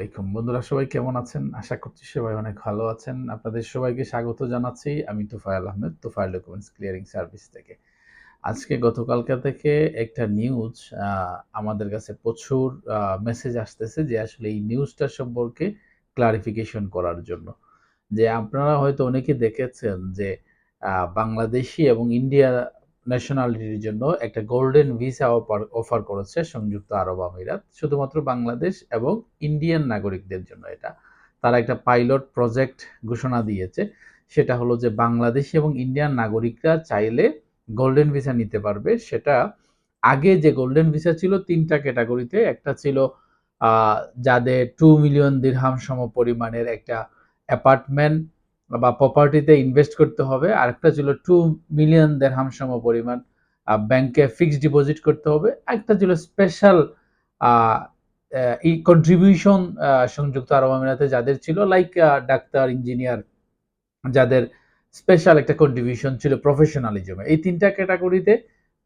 আলাইকুম। বন্ধুরা, সবাই কেমন আছেন? আশা করছি সবাই অনেক ভালো আছেন। আপনাদের সবাইকে স্বাগত জানাচ্ছি আমি Tufail Ahmed Tufail documents clearing service থেকে। আজকে গতকালকা থেকে একটা নিউজ আমাদের কাছে প্রচুর মেসেজ আসতেছে যে আসলে এই নিউজটা সম্পর্কে ক্লারিফিকেশন করার জন্য। যে আপনারা হয়তো অনেকে দেখেছেন যে বাংলাদেশি এবং ইন্ডিয়া ন্যাশনালিটির জন্য একটা গোল্ডেন ভিসা অফার করেছে সংযুক্ত আরব আমিরাত, শুধুমাত্র বাংলাদেশ এবং ইন্ডিয়ান নাগরিকদের জন্য এটা। তারা একটা পাইলট প্রজেক্ট ঘোষণা দিয়েছে, সেটা হলো যে বাংলাদেশি এবং ইন্ডিয়ান নাগরিকরা চাইলে গোল্ডেন ভিসা নিতে পারবে। সেটা আগে যে গোল্ডেন ভিসা ছিল, তিনটা ক্যাটাগরিতে একটা ছিল যাদের টু মিলিয়ন দীর্হাম সম পরিমাণের একটা অ্যাপার্টমেন্ট বা প্রপার্টিতে ইনভেস্ট করতে হবে। আরেকটা ছিল টু মিলিয়ন দেড়হাম সম পরিমাণ ব্যাংকে ফিক্সড ডিপোজিট করতে হবে। একটা ছিল স্পেশাল এই কন্ট্রিবিউশন সংযুক্ত আরব আমিরাতে যাদের ছিল লাইক ডাক্তার ইঞ্জিনিয়ার যাদের স্পেশাল একটা কন্ট্রিবিউশন ছিল প্রফেশনালিজমে এই তিনটা ক্যাটাগরিতে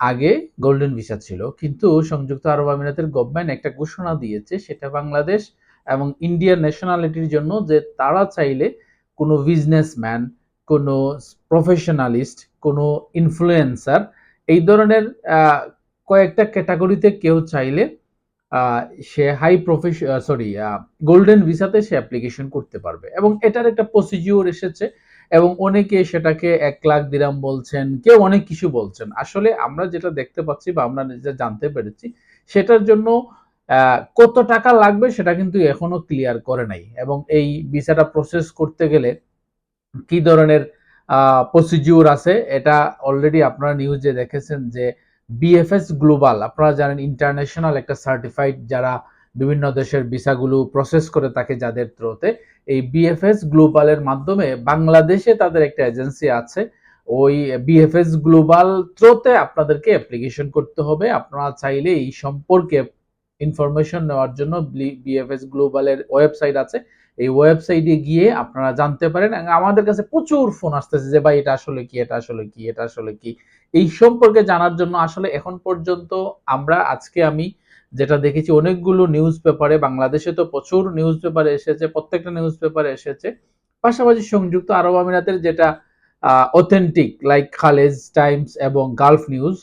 আগে গোল্ডেন ভিসা ছিল। কিন্তু সংযুক্ত আরব আমিরাতের গভর্নমেন্ট একটা ঘোষণা দিয়েছে, সেটা বাংলাদেশ এবং ইন্ডিয়ান ন্যাশনালিটির জন্য যে তারা চাইলে কোনো বিজনেসম্যান কোনো প্রফেশনালিস্ট কোনো ইনফ্লুয়েন্সার এই ধরনের কয়েকটা ক্যাটাগরিতে কেউ চাইলে সে হাই প্রফেশ সরি গোল্ডেন ভিসাতে সে অ্যাপ্লিকেশন করতে পারবে। এবং এটার একটা প্রসিজিওর এসেছে এবং অনেকে সেটাকে এক লাখ দিরাম বলছেন, কেউ অনেক কিছু বলছেন। আসলে আমরা যেটা দেখতে পাচ্ছি বা আমরা যেটা জানতে পেরেছি, সেটার জন্য কত টাকা লাগবে সেটা কিন্তু এখনও ক্লিয়ার করে নাই। এবং এই ভিসাটা প্রসেস করতে গেলে কি ধরনের প্রসিডিউর আছে, এটা অলরেডি আপনারা নিউজে দেখেছেন যে বিএফএস গ্লোবাল আপনারা জানেন ইন্টারন্যাশনাল একটা সার্টিফাইড যারা বিভিন্ন দেশের ভিসাগুলো প্রসেস করে থাকে যাদের থ্রোতে এই বিএফএস গ্লোবালের মাধ্যমে বাংলাদেশে তাদের একটা এজেন্সি আছে, ওই বিএফএস গ্লোবাল থ্রোতে আপনাদেরকে অ্যাপ্লিকেশন করতে হবে। আপনারা চাইলে এই সম্পর্কে ইনফরমেশন নেওয়ার জন্য বিএফএস গ্লোবালের ওয়েবসাইট আছে। এই ওয়েবসাইটে গিয়ে আপনারা জানতে পারেন আমাদের কাছে প্রচুর ফোন আসতেছে যে, ভাই, এটা আসলে কি? এটা আসলে কি? এটা আসলে কি? এই সম্পর্কে জানার জন্য আসলে এখন পর্যন্ত আমরা, আজকে আমি যেটা দেখেছি, অনেকগুলো নিউজ পেপারে বাংলাদেশে তো প্রচুর নিউজ পেপারে এসেছে, প্রত্যেকটা নিউজ পেপারে এসেছে। পাশাপাশি সংযুক্ত আরব আমিরাতের যেটা অথেন্টিক লাইক খালেজ টাইমস এবং গালফ নিউজ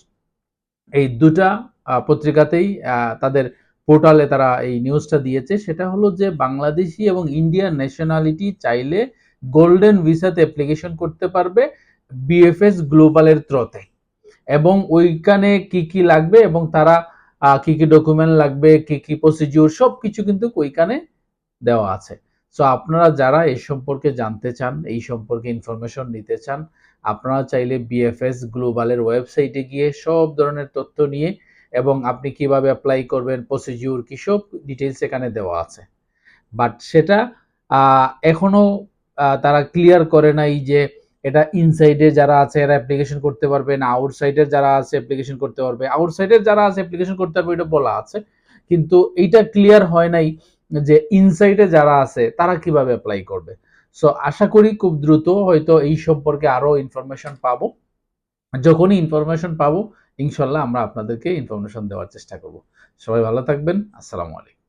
এই দুটা পত্রিকাতেই তাদের পোর্টালে তারা এই নিউজটা দিয়েছে। সেটা হলো যে বাংলাদেশি এবং ইন্ডিয়ান ন্যাশনালিটি চাইলে গোল্ডেন ভিসাতে অ্যাপ্লিকেশন করতে পারবে বিএফএস গ্লোবালের থ্রোতে এবং ওইখানে কি কি লাগবে এবং তারা কি কি ডকুমেন্ট লাগবে, কি কি প্রসিডিউর সব কিছু কিন্তু ওইখানে দেওয়া আছে। সো আপনারা যারা এই সম্পর্কে জানতে চান, এই সম্পর্কে ইনফরমেশন নিতে চান, আপনারা চাইলে বিএফএস গ্লোবালের ওয়েবসাইটে গিয়ে সব ধরনের তথ্য নিয়ে এবং আপনি কীভাবে অ্যাপ্লাই করবেন প্রসিডিউর কি সব ডিটেলস এখানে দেওয়া আছে। বাট সেটা এখনও তারা ক্লিয়ার করে নাই যে এটা ইনসাইডে যারা আছে, এরা অ্যাপ্লিকেশন করতে পারবে না। আউটসাইডের যারা আছে অ্যাপ্লিকেশন করতে পারবে। আউটসাইডের যারা আছে অ্যাপ্লিকেশন করতে পারবে, এটা বলা আছে। কিন্তু এইটা ক্লিয়ার হয় নাই যে ইনসাইডে যারা আছে, তারা কীভাবে অ্যাপ্লাই করবে। সো আশা করি খুব দ্রুত হয়তো এই সম্পর্কে আরও ইনফরমেশন পাবো। যখনই ইনফরমেশন পাবো, ইনশাল্লাহ আমরা আপনাদেরকে ইনফরমেশন দেওয়ার চেষ্টা করব। সবাই ভালো থাকবেন। আসসালামু আলাইকুম।